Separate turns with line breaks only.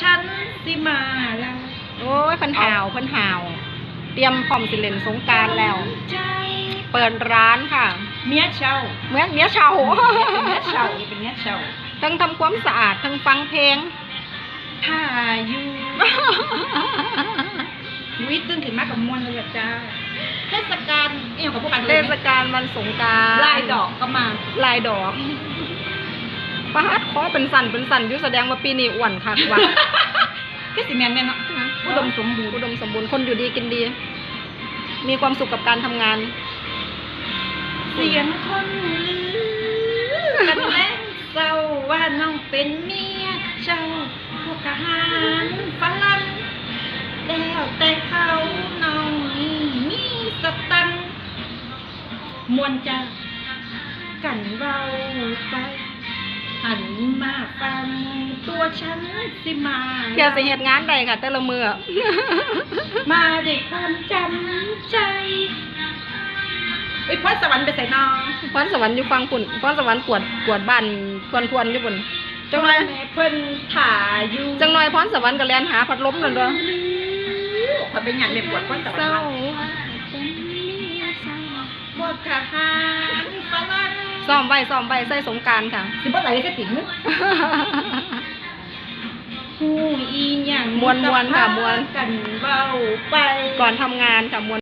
ฉันสิมาแล้ว
โอ้ยเพิ่นหาวเพิ่นหาว เตรียมพร้อมสิเล่นสงกรารแล้ว
ใจ
เปิดร้านค่ะ
เมียเช่า
เมื่อเมียเช่า
เป็นเมียเช่าเป็นเมียเช่า
ทั้งทำความสะอาดทั้งฟังเพลง
ถ้าอยู่วิตื่นขึ้นมากับมวลเลยอะจ้าเทศกาลเอี่ยงกับพวกกัน
เทศกาลวันสงกราร
ลายดอกก็มา
ลายดอก ปาดคอเป็นสันเป็นสันอยุแสดงว่าปีนี้อ้วนคักว่ะ
คือสิแมนเนี่ยเนาะอุดมสมบูรณ์
อุดมสมบูรณ์คนอยู่ดีกินดี มีความสุขกับการทำงาน
เสียงคนลือกันแล้งเศร้าว่าน้องเป็นเมียเจ้าพวกทหารฝรั่งแล้วแต่เขาน้องนี่มีสตังค์มวนจะกันเบาไป หันมาฟังตัวฉันสิมา
เพียสิเหตุงานใดค่ะ แต่ละมือ
มาด้วยความจำใจไอ้ยพรสวรรค์ไปใส่นอง
พรสวรรค์อยู่ฟังปุ่นพรสวรรค์กวดกวดบ้านทวนทวนอยู่ปุ่นจังหน่อย
แม่เพิ่นถ่าอยู่
จังหน่อยพรสวรรค์ก็แลนหาพัดลมนั่นเด้อ
พอเป็นอย่างเด็กปวดพรสวรร
เศร้า
ค์ว่าพวกทหารฝรั่ง
ซ้อมไว้ซ้อมไว้ใส่สงกรารค่ะ
สิบ่ไหลจะติ๋งหูอีหยัง
มวนๆค่ะมวน
กันเบาไป
ก่อนทำงานค่ะมวน